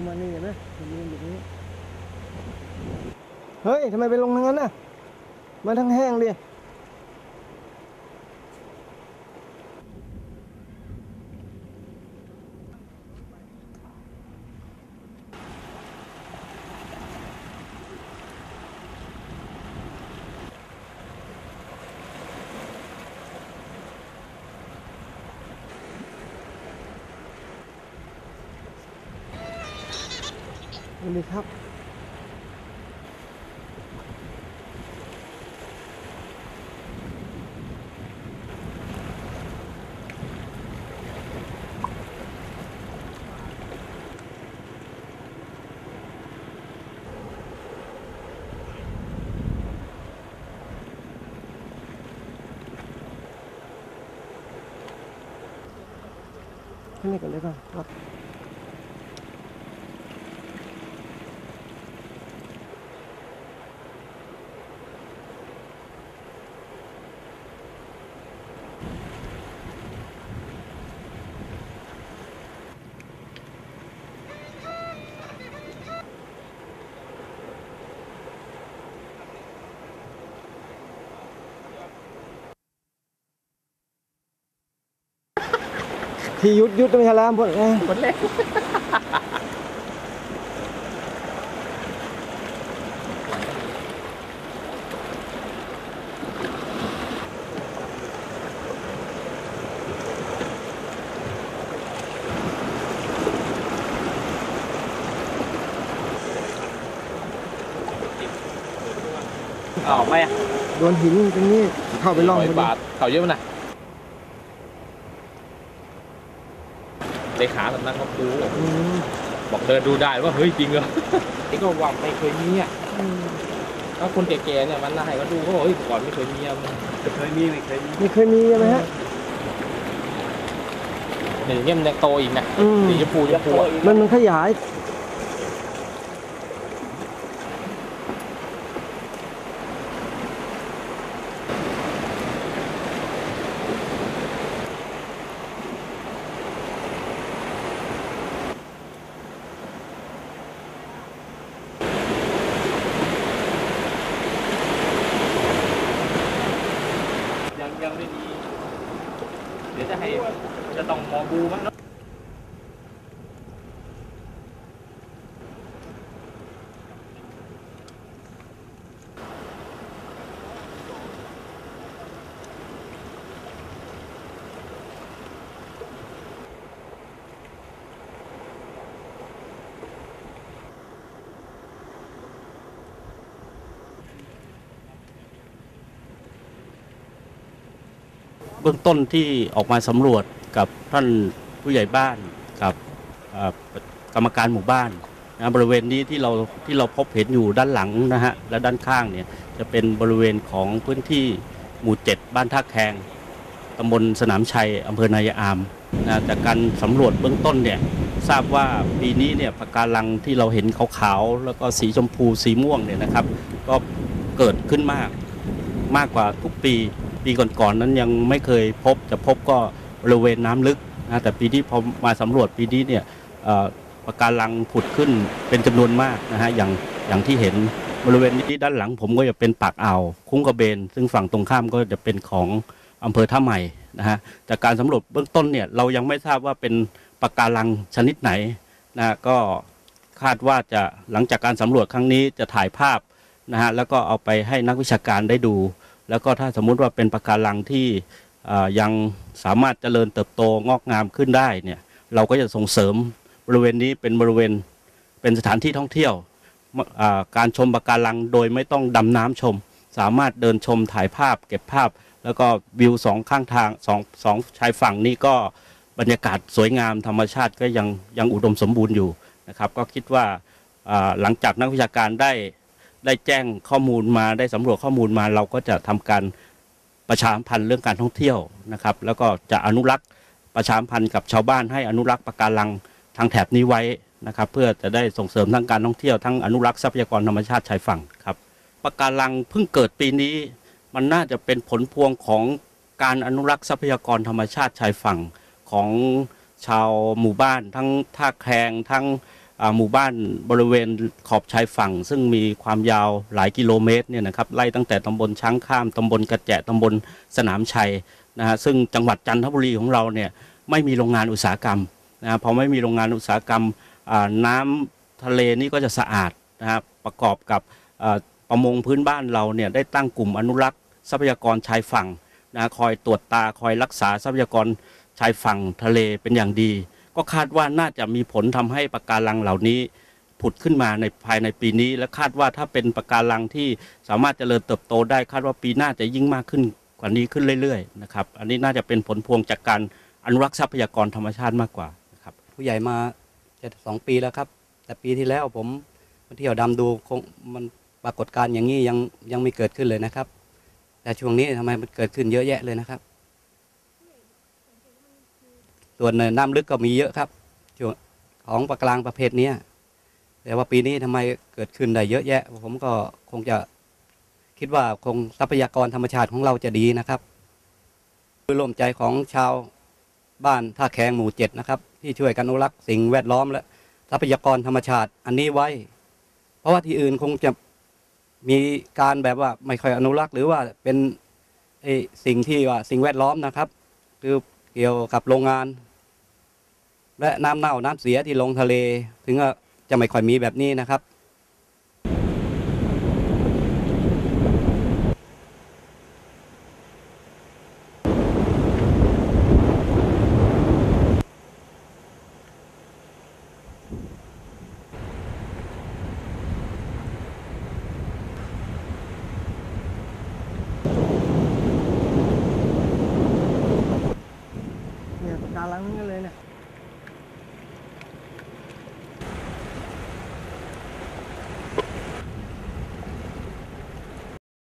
งมานี่เห็นไหมมันยืนอยู่นี้ เฮ้ยทำไมไปลงทางนั้นน่ะ มาทั้งแห้งดิ วัสดีครับขึ้นนี่ก่อนเลยก่อนครับ ที่ยุดยุดไม่ใช่แล้วพวกเอ้ยคนแรกอ้าวไม่อะโดนหินตรงนี้เข้าไปล่องร้อยพอดี บาทเขาเยอะมั้ยนะ เลขาสำนักเขาดูอืมบอกเดินดูได้ว่าเฮ้ยจริงเหรอไอ้ก็ว่าไม่เคยมีอะอืมถ้าคนแก่ๆเนี่ยมันน่าให้เขาดูเขาบอกเฮ้ยก่อนไม่เคยมีอะมันเคยมีไม่เคยมีไม่เคยมีใช่ไหมฮะหนึ่งเนี่ยมันยังโตอีกนะอืมสีชมพูชมพูอะมันมันขยาย ไม่มี เดี๋ยวจะให้จะต้องมองดูมั้งเนาะ เบื้องต้นที่ออกมาสำรวจกับท่านผู้ใหญ่บ้านกับกรรมการหมู่บ้านนะบริเวณนี้ที่เราที่เราพบเห็นอยู่ด้านหลังนะฮะและด้านข้างเนี่ยจะเป็นบริเวณของพื้นที่หมู่ 7 บ้านท่าแคงตำบลสนามชัยอำเภอนายายอามนะจากการสำรวจเบื้องต้นเนี่ยทราบว่าปีนี้เนี่ยปะการังที่เราเห็นขาวๆแล้วก็สีชมพูสีม่วงเนี่ยนะครับ ก็เกิดขึ้นมากมากกว่าทุกปี ปีก่อนๆนั้นยังไม่เคยพบจะพบก็บริเวณน้ำลึกนะแต่ปีที่พอมาสำรวจปีนี้เนี่ยปะการังผุดขึ้นเป็นจำนวนมากนะฮะอย่างอย่างที่เห็นบริเวณนี้ด้านหลังผมก็จะเป็นปากอ่าวคุ้งกระเบน ซึ่งฝั่งตรงข้ามก็จะเป็นของอำเภอท่าใหม่นะฮะจากการสำรวจเบื้องต้นเนี่ยเรายังไม่ทราบว่าเป็นปะการังชนิดไหนนะะก็คาดว่าจะหลังจากการสำรวจครั้งนี้จะถ่ายภาพนะฮะแล้วก็เอาไปให้นักวิชาการได้ดู แล้วก็ถ้าสมมุติว่าเป็นปะการังที่ยังสามารถเจริญเติบโตงอกงามขึ้นได้เนี่ยเราก็จะส่งเสริมบริเวณนี้เป็นบริเวณเป็นสถานที่ท่องเที่ยวการชมปะการังโดยไม่ต้องดำน้ำชม สามารถเดินชมถ่ายภาพเก็บภาพ แล้วก็วิวสองข้างทางสองสองชายฝั่งนี้ก็บรรยากาศสวยงามธรรมชาติก็ยังยังอุดมสมบูรณ์อยู่นะครับ ก็คิดว่าหลังจากนักวิชาการได้ ได้แจ้งข้อมูลมาได้สำรวจข้อมูลมา เราก็จะทำการประชามพันธ์เรื่องการท่องเที่ยวนะครับ แล้วก็จะอนุรักษ์ประชามพันธ์กับชาวบ้านให้อนุรักษ์ปะการังทางแถบนี้ไว้นะครับ เพื่อจะได้ส่งเสริมทั้งการท่องเที่ยวทั้งอนุรักษ์ทรัพยากรธรรมชาติชายฝั่งครับปะการังเพิ่งเกิดปีนี้ มันน่าจะเป็นผลพวงของการอนุรักษ์ทรัพยากรธรรมชาติชายฝั่งของชาวหมู่บ้าน ทั้งท่าแคงทั้ง หมู่บ้านบริเวณขอบชายฝั่ง ซึ่งมีความยาวหลายกิโลเมตรเนี่ยนะครับไล่ตั้งแต่ตำบลช้างข้ามตำบลกระแจตำบลสนามชัยนะฮะซึ่งจังหวัดจันทบุรีของเราเนี่ยไม่มีโรงงานอุตสาหกรรมนะฮะพอไม่มีโรงงานอุตสาหกรรมน้ำทะเลนี่ก็จะสะอาดนะครับประกอบกับประมงพื้นบ้านเราเนี่ยได้ตั้งกลุ่มอนุรักษ์ทรัพยากรชายฝั่งนะคอยตรวจตาคอยรักษาทรัพยากรชายฝั่งทะเลเป็นอย่างดี ก็คาดว่าน่าจะมีผลทำให้ปะการังเหล่านี้ผุดขึ้นมาในภายในปีนี้ และคาดว่าถ้าเป็นปะการังที่สามารถเจริญเติบโตได้คาดว่าปีหน้าจะยิ่งมากขึ้นกว่านี้ขึ้นเรื่อยๆนะครับอันนี้น่าจะเป็นผลพวงจากการอนุรักษ์ทรัพยากรธรรมชาติมากกว่านะครับผู้ใหญ่มาจะสองปีแล้วครับ แต่ปีที่แล้วผมมาเที่ยวดำดูคงมันปรากฏการณ์อย่างนี้ยังยังไม่เกิดขึ้นเลยนะครับ แต่ช่วงนี้ทำไมมันเกิดขึ้นเยอะแยะเลยนะครับ ส่วนน้ำลึกก็มีเยอะครับช่วงของปลากลางประเภทเนี้ยแต่ว่าปีนี้ทำไมเกิดขึ้นได้เยอะแยะ ผมก็คงจะคิดว่าคงทรัพยากรธรรมชาติของเราจะดีนะครับคือร่วมใจของชาวบ้านท่าแขงหมู่เจ็ดนะครับ ที่ช่วยกันอนุรักษ์สิ่งแวดล้อมและทรัพยากรธรรมชาติอันนี้ไว้ เพราะว่าที่อื่นคงจะมีการแบบว่าไม่ค่อยอนุรักษ์ หรือว่าเป็นสิ่งที่ว่าสิ่งแวดล้อมนะครับ คือเกี่ยวกับโรงงาน และน้ำเน่าน้ำเสียที่ลงทะเล ถึงจะไม่ค่อยมีแบบนี้นะครับ